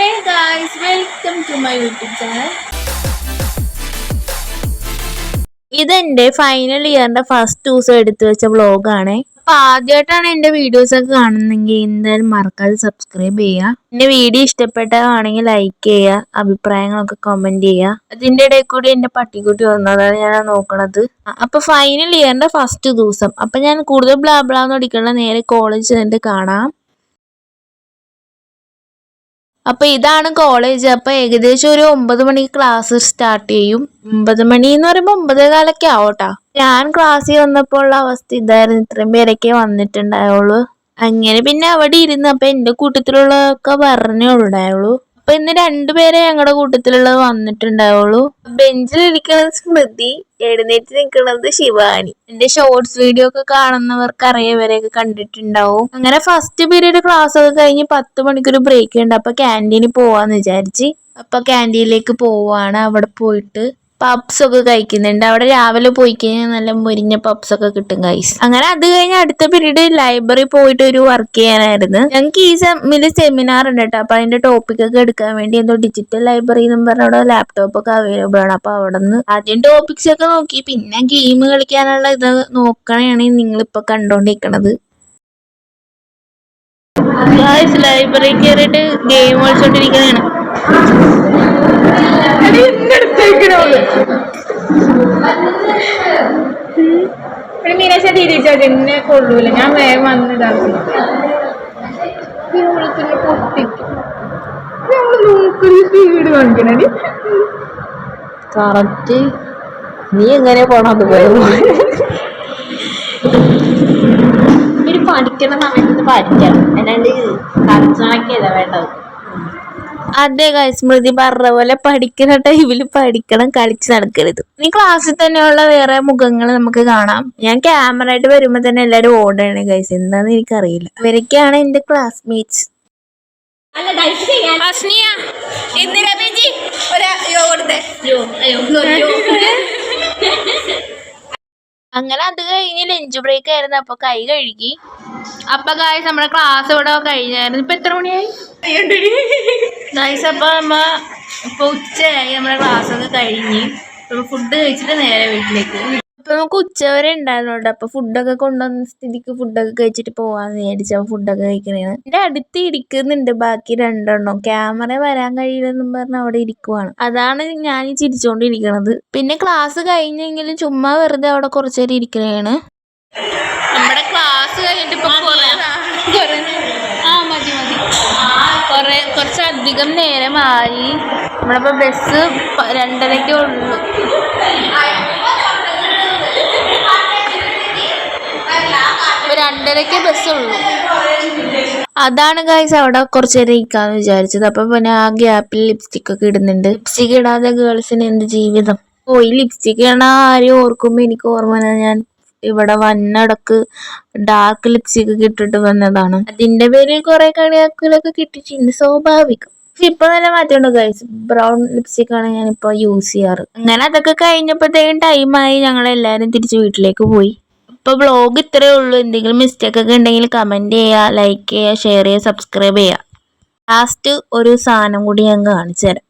Hey guys welcome to my YouTube channel ഇതെന്റെ final ഇയറിന്റെ first ദിവസം എടുത്തു വെച്ച വ്ളോഗാണ് അപ്പൊ ആദ്യമായിട്ടാണ് എന്റെ വീഡിയോസ് ഒക്കെ കാണുന്നെങ്കിൽ എന്തായാലും മറക്കാതെ സബ്സ്ക്രൈബ് ചെയ്യുക. എന്റെ വീഡിയോ ഇഷ്ടപ്പെട്ടതാണെങ്കിൽ ലൈക്ക് ചെയ്യുക അഭിപ്രായങ്ങളൊക്കെ കമന്റ് ചെയ്യുക. അതിന്റെ ഇടയിൽ കൂടി എന്റെ പട്ടിക്കുട്ടി വന്നതാണ് ഞാൻ നോക്കണത്. അപ്പൊ ഫൈനൽ ഇയറിന്റെ ഫസ്റ്റ് ദിവസം. അപ്പൊ ഞാൻ കൂടുതൽ ബ്ലാബ്ലാന്ന് പഠിക്കണ നേരെ കോളേജ് ചെന്നിട്ട് കാണാം. അപ്പൊ ഇതാണ് കോളേജ് അപ്പൊ ഏകദേശം ഒരു ഒമ്പത് മണി ക്ലാസ് സ്റ്റാർട്ട് ചെയ്യും. ഒമ്പത് മണി എന്ന് പറയുമ്പോ ഒമ്പതേ കാലൊക്കെ ആവട്ടാ. ഞാൻ ക്ലാസ്സിൽ വന്നപ്പോൾ ഉള്ള അവസ്ഥ ഇതായിരുന്നു. ഇത്രയും പേരൊക്കെ വന്നിട്ടുണ്ടായുള്ളൂ. അങ്ങനെ പിന്നെ അവിടെ ഇരുന്ന് അപ്പൊ എന്റെ കൂട്ടത്തിലുള്ളതൊക്കെ പറഞ്ഞേ ഉണ്ടായുള്ളൂ അപ്പൊ ഇന്ന് രണ്ടുപേരെ ഞങ്ങളുടെ കൂട്ടത്തിലുള്ളത് വന്നിട്ടുണ്ടാവുള്ളൂ. ബെഞ്ചിൽ ഇരിക്കുന്നത് സ്മൃതി എഴുന്നേറ്റ് നിൽക്കുന്നത് ശിവാനി. എന്റെ ഷോർട്സ് വീഡിയോ ഒക്കെ കാണുന്നവർക്ക് അറിയവരെയൊക്കെ കണ്ടിട്ടുണ്ടാവും. അങ്ങനെ ഫസ്റ്റ് പീരീഡ് ക്ലാസ് ഒക്കെ കഴിഞ്ഞ് പത്ത് മണിക്കൊരു ബ്രേക്ക് ഉണ്ട്. അപ്പൊ ക്യാന്റീനിൽ പോവാന്ന് വിചാരിച്ച്. അപ്പൊ ക്യാന്റീനിലേക്ക് പോവാണ് അവിടെ പോയിട്ട്. പപ്സ് ഒക്കെ കഴിക്കുന്നുണ്ട്. അവിടെ രാവിലെ പോയി കഴിഞ്ഞാൽ നല്ല മുരിഞ്ഞ പപ്സൊക്കെ കിട്ടും ഗൈസ് അങ്ങനെ അത് കഴിഞ്ഞ അടുത്ത പീരീഡ് ലൈബ്രറി പോയിട്ട് ഒരു വർക്ക് ചെയ്യാനായിരുന്നു. ഞങ്ങൾക്ക് ഈ സെമ്മിൽ സെമിനാർ ഉണ്ട് കേട്ടോ അപ്പൊ അതിന്റെ ടോപ്പിക് ഒക്കെ എടുക്കാൻ വേണ്ടി എന്തോ ഡിജിറ്റൽ ലൈബ്രറി എന്ന് പറഞ്ഞ അവിടെ ലാപ്ടോപ്പ് ഒക്കെ അവൈലബിൾ ആണ്. അപ്പൊ അവിടെ നിന്ന് ആദ്യം ടോപ്പിക്സ് ഒക്കെ നോക്കി. പിന്നെ ഗെയിം കളിക്കാനുള്ള ഇത് നോക്കണേണ് നിങ്ങളിപ്പോ കണ്ടോണ്ടിരിക്കണത്. ലൈബ്രറി കയറിയിട്ട് ഗെയിം കളിച്ചോണ്ടിരിക്കുന്നതാണ് ഒരു മീനാശ തിരിച്ചാൽ എന്നെ കൊള്ളൂല. ഞാൻ വേഗം വന്ന് ഇതാക്കി പിന്നെ പൊട്ടിക്കും. നമ്മൾ നോക്കുന്ന സ്പീഡ് കാണിക്കണടി കറക്റ്റ്. നീ എങ്ങനെ പോണം അതുപോലെ ഒരു സമയത്ത് പഠിക്കണം. അല്ലാണ്ട് കളിച്ചണക്കല്ല വേണ്ടത്? അതെ guys, സ്മൃതി പറഞ്ഞ പോലെ പഠിക്കുന്ന ടൈമിൽ പഠിക്കണം കളിച്ച് നടക്കരുത്. ഇനി ക്ലാസ്സിൽ തന്നെയുള്ള വേറെ മുഖങ്ങൾ നമുക്ക് കാണാം. ഞാൻ ക്യാമറ ആയിട്ട് വരുമ്പോ തന്നെ എല്ലാരും ഓടാണ് ഗൈസ് എന്താന്ന് എനിക്കറിയില്ല. ഇവരൊക്കെയാണ് എന്റെ ക്ലാസ്മേറ്റ്സ് അങ്ങനെ അത് കഴിഞ്ഞ് ലഞ്ച് ബ്രേക്ക് ആയിരുന്നു. അപ്പൊ കൈ കഴുകി. അപ്പൊ ഗായ്സ് നമ്മുടെ ക്ലാസ് ഇവിടെ കഴിഞ്ഞായിരുന്നു. ഇപ്പൊ എത്ര മണിയായി? ഗായ്സ് അപ്പൊ നമ്മ ഇപ്പൊ ഉച്ചയായി നമ്മുടെ ക്ലാസ് ഒക്കെ കഴിഞ്ഞ്. ഫുഡ് കഴിച്ചിട്ട് നേരെ വീട്ടിലേക്ക്. അപ്പൊ നമുക്ക് ഉച്ചവരെ ഉണ്ടായിരുന്നു കേട്ടോ അപ്പൊ ഫുഡൊക്കെ കൊണ്ടുവന്ന സ്ഥിതിക്ക് ഫുഡൊക്കെ കഴിച്ചിട്ട് പോവാന്ന് വിചാരിച്ചു ഫുഡൊക്കെ കഴിക്കണേന്ന്. എന്റെ അടുത്ത് ഇരിക്കുന്നുണ്ട്. ബാക്കി രണ്ടെണ്ണം. ക്യാമറ വരാൻ കഴിയില്ലെന്നും പറഞ്ഞ അവിടെ ഇരിക്കുവാണ്. അതാണ് ഞാൻ ചിരിച്ചോണ്ടിരിക്കണത്. പിന്നെ ക്ലാസ് കഴിഞ്ഞെങ്കിലും ചുമ്മാ വെറുതെ അവിടെ കുറച്ചേരം ഇരിക്കണേണ് നമ്മുടെ ക്ലാസ് കഴിഞ്ഞിട്ട് ഇപ്പൊ കൊറേ കൊറേ ആ മതി മതി കൊറേ കുറച്ചധികം നേരമായി. നമ്മളിപ്പോ ബസ് രണ്ടരയ്ക്കേ ഉള്ളൂ. ബസ് ഉള്ളൂ. അതാണ് ഗൈസ് അവിടെ കുറച്ച് നേരം ഇരിക്കാന്ന് വിചാരിച്ചത്. അപ്പൊ പിന്നെ ആ ഗ്യാപ്പിൽ ലിപ്സ്റ്റിക് ഒക്കെ ഇടുന്നുണ്ട്. ലിപ്സ്റ്റിക് ഇടാതെ ഗേൾസിന് എന്ത് ജീവിതം? ഓ ഈ ലിപ്സ്റ്റിക് ഇടാൻ ആരും ഓർക്കുമ്പോ എനിക്ക് ഓർമ്മ ഞാൻ ഇവിടെ വന്നടക്ക് ഡാർക്ക് ലിപ്സ്റ്റിക് കിട്ടിട്ട് വന്നതാണ്. അതിന്റെ പേരിൽ കുറെ കളിയാക്കലൊക്കെ കിട്ടിയിട്ടുണ്ട് സ്വാഭാവികം. ഇപ്പൊ നല്ല മാറ്റമുണ്ട് ഗൈസ് ബ്രൗൺ ലിപ്സ്റ്റിക് ആണ് ഞാൻ ഇപ്പൊ യൂസ് ചെയ്യാറ്. അങ്ങനെ അതൊക്കെ കഴിഞ്ഞപ്പോഴത്തേക്കും ടൈമായി ഞങ്ങൾ എല്ലാരും തിരിച്ച് വീട്ടിലേക്ക് പോയി. ഇപ്പൊ ബ്ലോഗ് ഇത്രേ ഉള്ളൂ. എന്തെങ്കിലും മിസ്റ്റേക്ക് ഒക്കെ ഉണ്ടെങ്കിൽ കമന്റ് ചെയ്യുക ലൈക്ക് ചെയ്യുക ഷെയർ ചെയ്യുക സബ്സ്ക്രൈബ് ചെയ്യുക ലാസ്റ്റ് ഒരു സാധനം കൂടി ഞാൻ കാണിച്ചു തരാം